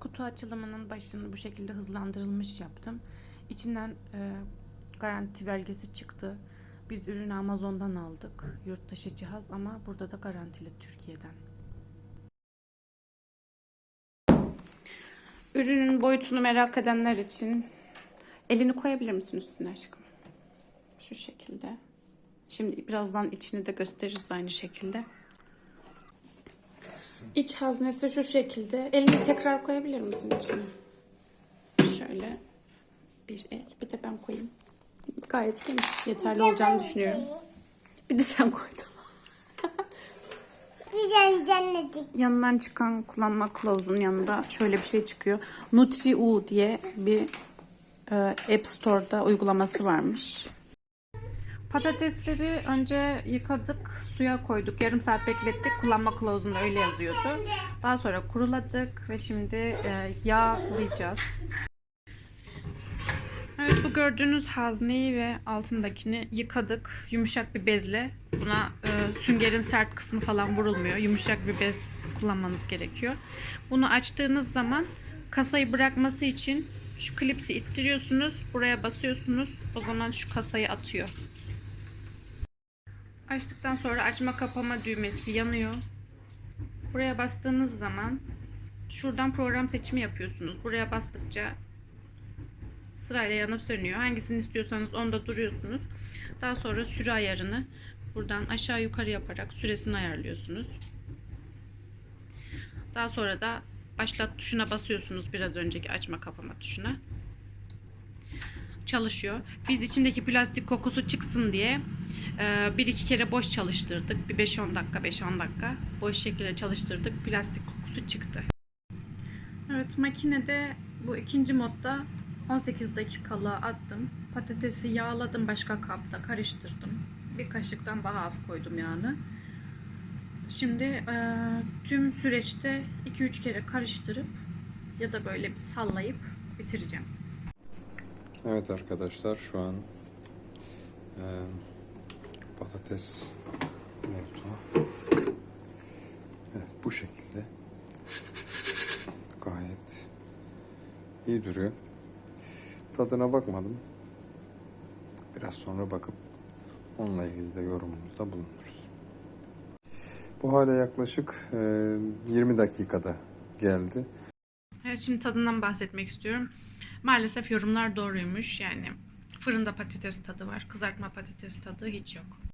kutu açılımının başını bu şekilde hızlandırılmış yaptım. İçinden e, garanti belgesi çıktı. Biz ürünü Amazon'dan aldık. Yurt dışı cihaz ama burada da garantili Türkiye'den. Ürünün boyutunu merak edenler için elini koyabilir misin üstüne aşkım? Şu şekilde. Şimdi birazdan içini de gösteririz aynı şekilde. İç haznesi şu şekilde. Elini tekrar koyabilir misin içine? Şöyle bir el. Bir de ben koyayım. Gayet geniş. Yeterli olacağını düşünüyorum. Bir de sen koy. Yanından çıkan kullanma kılavuzunun yanında şöyle bir şey çıkıyor. NutriU diye bir e, App Store'da uygulaması varmış. Patatesleri önce yıkadık, suya koyduk. Yarım saat beklettik. Kullanma kılavuzunda öyle yazıyordu. Daha sonra kuruladık ve şimdi e, yağlayacağız. Evet bu gördüğünüz hazneyi ve altındakini yıkadık. Yumuşak bir bezle. Buna e, süngerin sert kısmı falan vurulmuyor. Yumuşak bir bez kullanmanız gerekiyor. Bunu açtığınız zaman kasayı bırakması için şu klipsi ittiriyorsunuz. Buraya basıyorsunuz. O zaman şu kasayı atıyor. Açtıktan sonra açma kapama düğmesi yanıyor. Buraya bastığınız zaman şuradan program seçimi yapıyorsunuz. Buraya bastıkça sırayla yanıp sönüyor. Hangisini istiyorsanız onda duruyorsunuz. Daha sonra süre ayarını buradan aşağı yukarı yaparak süresini ayarlıyorsunuz. Daha sonra da başlat tuşuna basıyorsunuz biraz önceki açma kapama tuşuna. Çalışıyor. Biz içindeki plastik kokusu çıksın diye e, bir iki kere boş çalıştırdık. Bir 5-10 dakika 5-10 dakika boş şekilde çalıştırdık. Plastik kokusu çıktı. Evet makinede bu ikinci modda 18 dakikalığa attım. Patatesi yağladım başka kapta karıştırdım. Bir kaşıktan daha az koydum yağını. Şimdi e, tüm süreçte 2-3 kere karıştırıp ya da böyle bir sallayıp bitireceğim. Evet arkadaşlar şu an e, patates oldu. Evet bu şekilde gayet iyi duruyor. Tadına bakmadım. Biraz sonra bakıp onunla ilgili de yorumumuzda bulunuruz. Bu hale yaklaşık e, 20 dakikada geldi. Evet şimdi tadından bahsetmek istiyorum. Maalesef yorumlar doğruymuş. Yani fırında patates tadı var. Kızartma patates tadı hiç yok.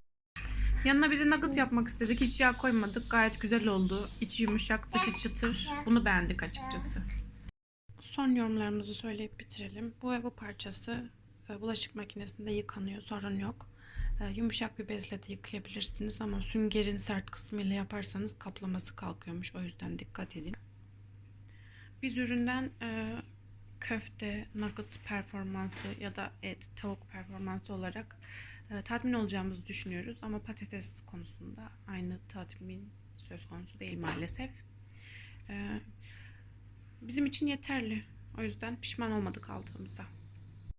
Yanına bir de nugget yapmak istedik. Hiç yağ koymadık. Gayet güzel oldu. İçi yumuşak, dışı çıtır. Bunu beğendik açıkçası. Son yorumlarımızı söyleyip bitirelim. Bu ve bu parçası e, bulaşık makinesinde yıkanıyor. Sorun yok. E, Yumuşak bir bezle de yıkayabilirsiniz ama süngerin sert kısmıyla yaparsanız kaplaması kalkıyormuş. O yüzden dikkat edin. Biz üründen e, köfte, nugget performansı ya da et, tavuk performansı olarak tatmin olacağımızı düşünüyoruz. Ama patates konusunda aynı tatmin söz konusu değil maalesef. E, bizim için yeterli. O yüzden pişman olmadık aldığımıza.